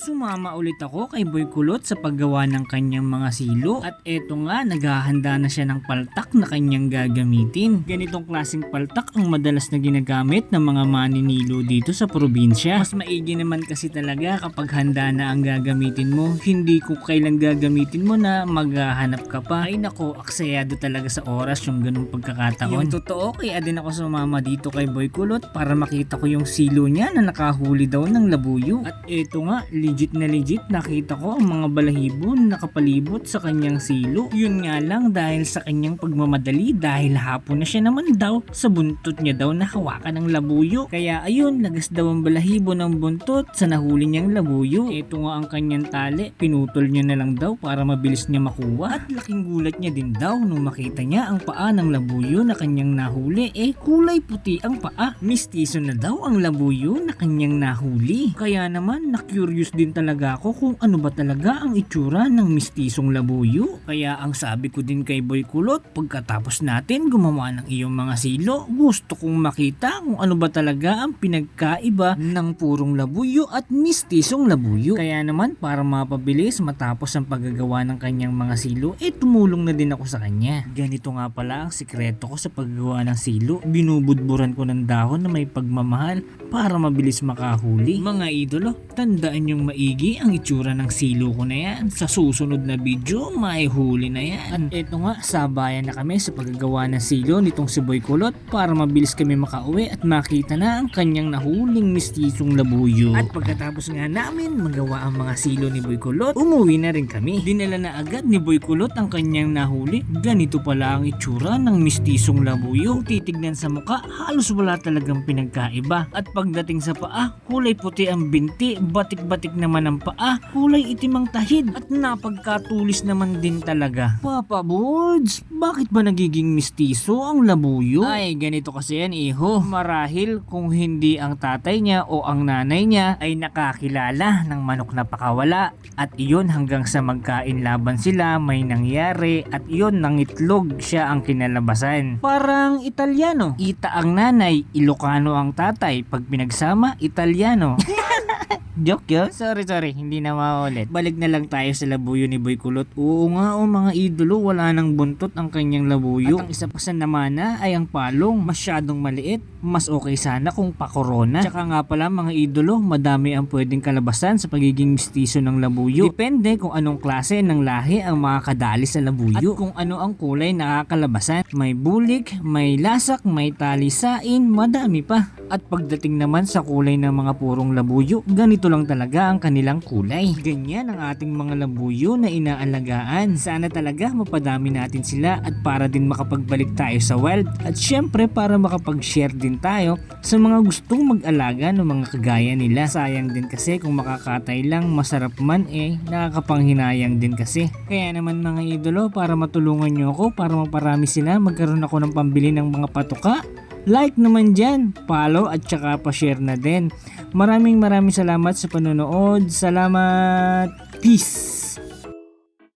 Sumama ulit ako kay Boy Kulot sa paggawa ng kanyang mga silo at eto nga naghahanda na siya ng paltak na kanyang gagamitin. Ganitong klaseng paltak ang madalas na ginagamit ng mga maninilo dito sa probinsya. Mas maigi naman kasi talaga kapag handa na ang gagamitin mo, hindi ko kailan gagamitin mo na maghahanap ka pa. Ay nako, aksayado talaga sa oras yung ganung pagkakataon. Yung totoo, kaya din ako sumama dito kay Boy Kulot para makita ko yung silo niya na nakahuli daw ng labuyo. At eto nga, legit na legit nakita ko ang mga balahibo na nakapalibot sa kanyang silo. Yun nga lang dahil sa kanyang pagmamadali dahil hapon na siya naman daw sa buntot niya daw nahawakan ng labuyo. Kaya ayun, nagas daw ang balahibo ng buntot sa nahuli niyang labuyo. Ito nga ang kanyang tali, pinutol niya na lang daw para mabilis niya makuha. At laking gulat niya din daw nung makita niya ang paa ng labuyo na kanyang nahuli. Eh kulay puti ang paa. Mistiso na daw ang labuyo na kanyang nahuli. Kaya naman na-curious din talaga ako kung ano ba talaga ang itsura ng mistisong labuyo. Kaya ang sabi ko din kay Boy Kulot, pagkatapos natin gumawa ng iyong mga silo, gusto kong makita kung ano ba talaga ang pinagkaiba ng purong labuyo at mistisong labuyo. Kaya naman para mapabilis matapos ang paggagawa ng kanyang mga silo, eh tumulong na din ako sa kanya. Ganito nga pala ang sikreto ko sa paggagawa ng silo. Binubudburan ko ng dahon na may pagmamahal para mabilis makahuli. Mga idolo, tandaan yung maigi ang itsura ng silo ko na yan. Sa susunod na video, may huli na yan. At eto nga, sabayan na kami sa paggagawa ng silo nitong si Boy Kulot para mabilis kami makauwi at makita na ang kanyang nahuling mistisong labuyo. At pagkatapos nga namin magawa ang mga silo ni Boy Kulot, umuwi na rin kami. Dinala na agad ni Boy Kulot ang kanyang nahuli. Ganito pala ang itsura ng mistisong labuyo. Titignan sa muka, halos wala talagang pinagkaiba. At pagdating sa paa, kulay puti ang binti, batik-batik naman ang paa, kulay itim ang tahid, at napagkatulis naman din talaga. Papa Boards, bakit ba nagiging mistiso ang labuyo? Ay, ganito kasi yan iho. Marahil kung hindi ang tatay niya o ang nanay niya ay nakakilala ng manok na pakawala at iyon hanggang sa magkain laban sila may nangyari at iyon ng itlog siya ang kinalabasan. Parang Italiano. Ita ang nanay, Ilocano ang tatay. Pag pinagsama, Italiano. Joke yun? Sorry, sorry. Hindi na maulit. Balik na lang tayo sa labuyo ni Boy Kulot. Oo nga, oh, mga idolo, wala nang buntot ang kanyang labuyo. At ang isa pa sa namana ay ang palong. Masyadong maliit. Mas okay sana kung pa-corona. Tsaka nga pala mga idolo, madami ang pwedeng kalabasan sa pagiging mistiso ng labuyo. Depende kung anong klase ng lahi ang makakadali sa labuyo. At kung ano ang kulay nakakalabasan. May bulik, may lasak, may talisain, madami pa. At pagdating naman sa kulay ng mga purong ganito lang talaga ang kanilang kulay. Ganyan ang ating mga labuyo na inaalagaan. Sana talaga mapadami natin sila at para din makapagbalik tayo sa wild. At syempre para makapag-share din tayo sa mga gustong mag-alaga ng mga kagaya nila. Sayang din kasi kung makakatay lang masarap man eh, nakakapanghinayang din kasi. Kaya naman mga idolo, para matulungan nyo ako, para maparami sila, magkaroon ako ng pambili ng mga patuka, like naman dyan, follow at saka pa-share na din. Maraming maraming salamat sa panonood. Salamat. Peace.